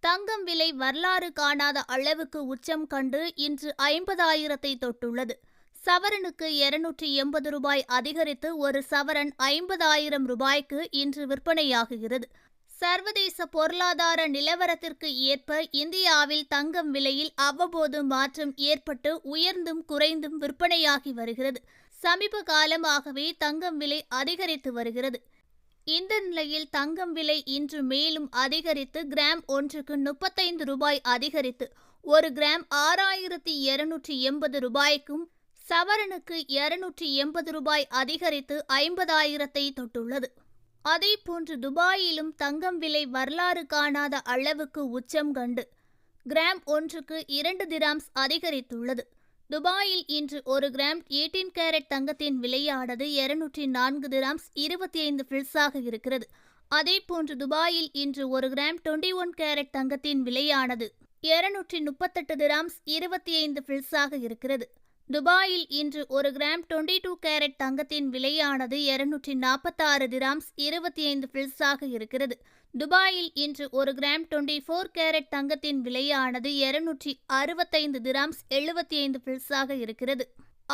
தங்கம் விலை வரலாறு காணாத அளவுக்கு உச்சம் கண்டு இன்று ஐம்பதாயிரத்தை தொட்டுள்ளது. சவரனுக்கு இருநூற்றி எண்பது ரூபாய் அதிகரித்து ஒரு சவரன் ஐம்பதாயிரம் ரூபாய்க்கு இன்று விற்பனையாகுகிறது சர்வதேச பொருளாதார நிலவரத்திற்கு ஏற்ப இந்தியாவில் தங்கம் விலையில் அவ்வப்போது மாற்றம் ஏற்பட்டு உயர்ந்தும் குறைந்தும் விற்பனையாகி வருகிறது. சமீப காலமாகவே தங்கம் விலை அதிகரித்து வருகிறது. இந்த நிலையில் தங்கம் விலை இன்று மேலும் அதிகரித்து கிராம் ஒன்றுக்கு முப்பத்தைந்து ரூபாய் அதிகரித்து ஒரு கிராம் ஆறாயிரத்தி இருநூற்றி எண்பது ரூபாய்க்கும் சவரனுக்கு இருநூற்றி எண்பது ரூபாய் அதிகரித்து ஐம்பதாயிரத்தை தொட்டுள்ளது. அதேபோன்று துபாயிலும் தங்கம் விலை வரலாறு காணாத அளவுக்கு உச்சம் கண்டு கிராம் ஒன்றுக்கு இரண்டு திராம்ஸ் அதிகரித்துள்ளது. துபாயில் இன்று ஒரு கிராம் எயிட்டீன் கேரட் தங்கத்தின் விலையானது இருநூற்றி நான்கு திராம்ஸ் இருபத்தி ஐந்து பில்ஸாக இருக்கிறது. அதேபோன்று துபாயில் இன்று ஒரு கிராம் டுவெண்ட்டி ஒன் கேரட் தங்கத்தின் விலையானது இருநூற்றி முப்பத்தெட்டு திராம்ஸ் இருபத்தி ஐந்து பில்ஸாக இருக்கிறது. துபாயில் இன்று ஒரு கிராம் டுவெண்ட்டி டூ கேரட் தங்கத்தின் விலையானது இருநூற்றி நாற்பத்தாறு திராம்ஸ் இருபத்தி ஐந்து பில்ஸாக இருக்கிறது. துபாயில் இன்று ஒரு கிராம் டுவெண்ட்டி ஃபோர் கேரட் தங்கத்தின் விலையானது இருநூற்றி அறுபத்தைந்து திராம்ஸ் எழுபத்தி ஐந்து பில்ஸாக இருக்கிறது.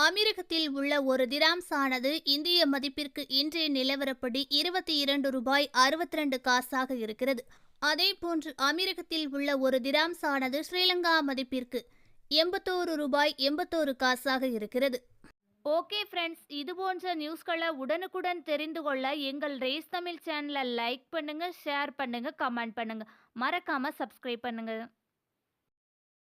அமீரகத்தில் உள்ள ஒரு திராம்ஸ் ஆனது இந்திய மதிப்பிற்கு இன்றைய நிலவரப்படி இருபத்தி இரண்டு ரூபாய் அறுபத்தி ரெண்டு காசாக இருக்கிறது. அதேபோன்று அமீரகத்தில் உள்ள ஒரு திராம்ஸ் ஆனது ஸ்ரீலங்கா மதிப்பிற்கு எண்பத்தோரு ரூபாய் எண்பத்தோரு காசாக இருக்கிறது. ஓகே ஃப்ரெண்ட்ஸ் இது போன்ற நியூஸ்களை உடனுக்குடன் தெரிந்து கொள்ள எங்கள் ரேஸ் தமிழ் சேனலை லைக் பண்ணுங்கள் ஷேர் பண்ணுங்கள் கமெண்ட் பண்ணுங்கள் மறக்காமல் சப்ஸ்கிரைப் பண்ணுங்கள்